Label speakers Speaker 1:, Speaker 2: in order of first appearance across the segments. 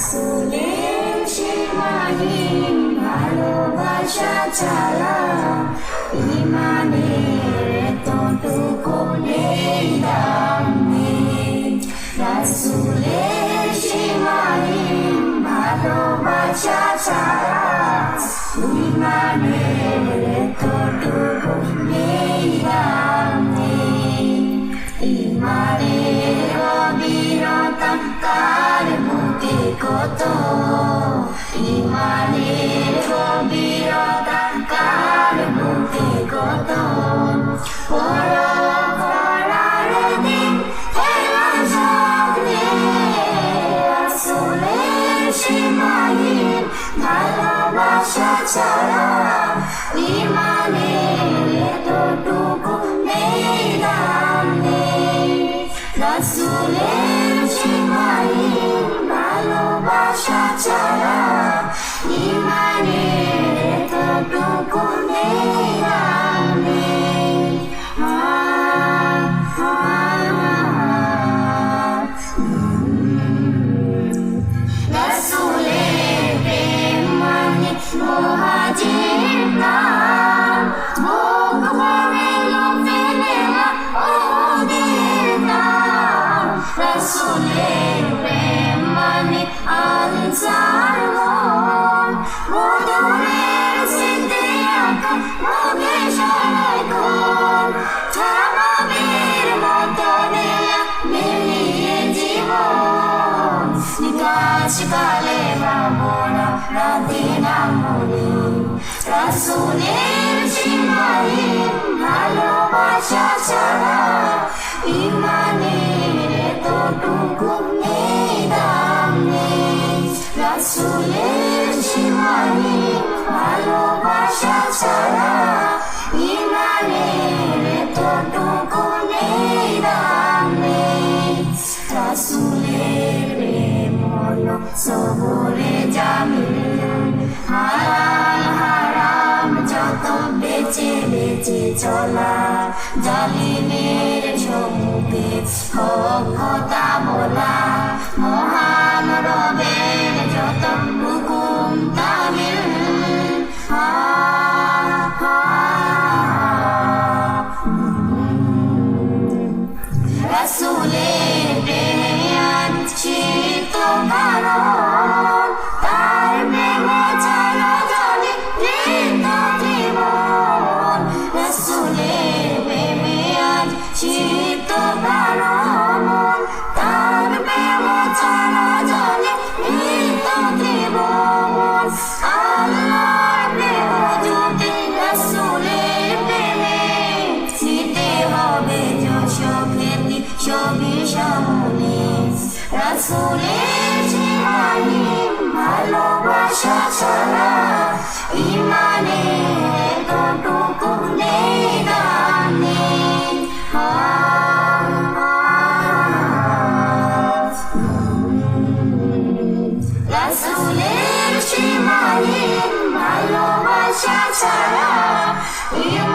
Speaker 1: রসুলের সে মাহিম ভালোবাসা ছাড়া ইমানের তটুকু নেই দাম রসুলের সে মাহিম ভালোবাসা ছাড়া ইমানের তটুকু নেই দাম ইমানের অবিরতা কত? ইমানের গভীরতা কার বুকে কত? ভালোবাসা ছাড়া ইমানের কালে বাবনা রাতে নামনি রাসুলের সীমাহীন ভালোবাসা ছাড়া ইমানের এতটুকু নেই দাম নেই রাসুলের সীমাহীন ভালোবাসা ছাড়া ইমানের এতটুকু নেই দাম নেই রাসুলের প্রেম হলো সবরে বেঁচে চলা জালিমের সম্মুখে হোক বলা মহান রবের যত হুকুম তামিল রসুলের সবই সামনে রাসুলের জীবনী ভালোবাসা ছাড়া ইমানে এতটুকু নেই দাম নেই আ, আ, রাসুলের সীমাহীন ভালোবাসা ছাড়া ইমানের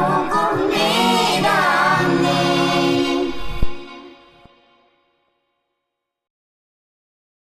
Speaker 1: ভালোবাসা ছাড়া ইমানের এতটুকু নেই